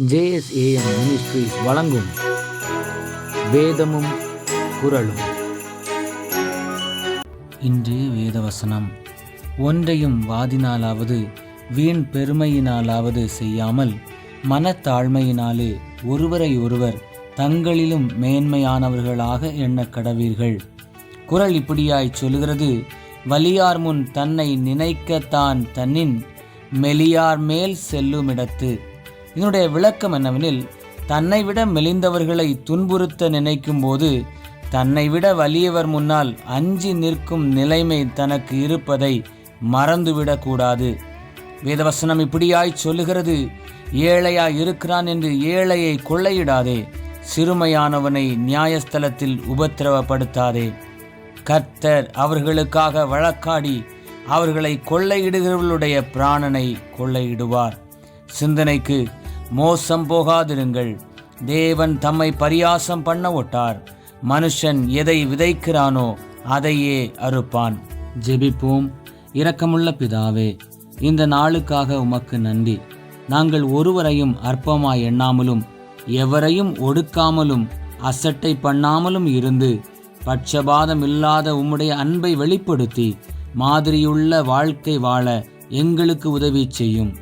JSAM ministries வழங்கும் வேதமும் குரலும் இன்றைய வேதவசனம். ஒன்றையும் வாதினாலாவது வீண் பெருமையினாலாவது செய்யாமல் மனத்தாழ்மையினாலே ஒருவரை ஒருவர் தங்களிலும் மேன்மையானவர்களாக எண்ணக் கடவீர்கள். குரல் இப்படியாய் சொல்கிறது வலியார் முன் தன்னை நினைக்கத்தான் தன்னின் மெலியார் மேல் செல்லுமிடத்து இதனுடைய விளக்கம் என்னவெனில் தன்னை விட மெலிந்தவர்களை துன்புறுத்த நினைக்கும் போது தன்னை விட வலியவர் முன்னால் அஞ்சி நிற்கும் நிலைமை தனக்கு இருப்பதை மறந்துவிடக்கூடாது. வேதவசனம் இப்படியாய் சொல்லுகிறது ஏழையாய் இருக்கிறான் என்று ஏழையை கொள்ளையிடாதே சிறுமையானவனை நியாயஸ்தலத்தில் உபத்திரவப்படுத்தாதே. கர்த்தர் அவர்களுக்காக வழக்காடி அவர்களை கொள்ளையிடுகிறவர்களுடைய பிராணனை கொள்ளையிடுவார். சிந்தனைக்கு மோசம் போகாதிருங்கள். தேவன் தம்மை பரியாசம் பண்ண ஒட்டார். மனுஷன் எதை விதைக்கிறானோ அதையே அறுப்பான். ஜெபிப்போம். இரக்கமுள்ள பிதாவே இந்த நாளுக்காக உமக்கு நன்றி. நாங்கள் ஒருவரையும் அற்பமாய் எண்ணாமலும் எவரையும் ஒடுக்காமலும் அசட்டை பண்ணாமலும் இருந்து பட்சபாதம் இல்லாத உம்முடைய அன்பை வெளிப்படுத்தி மாதிரியுள்ள வாழ்க்கை வாழ எங்களுக்கு உதவி செய்யும்.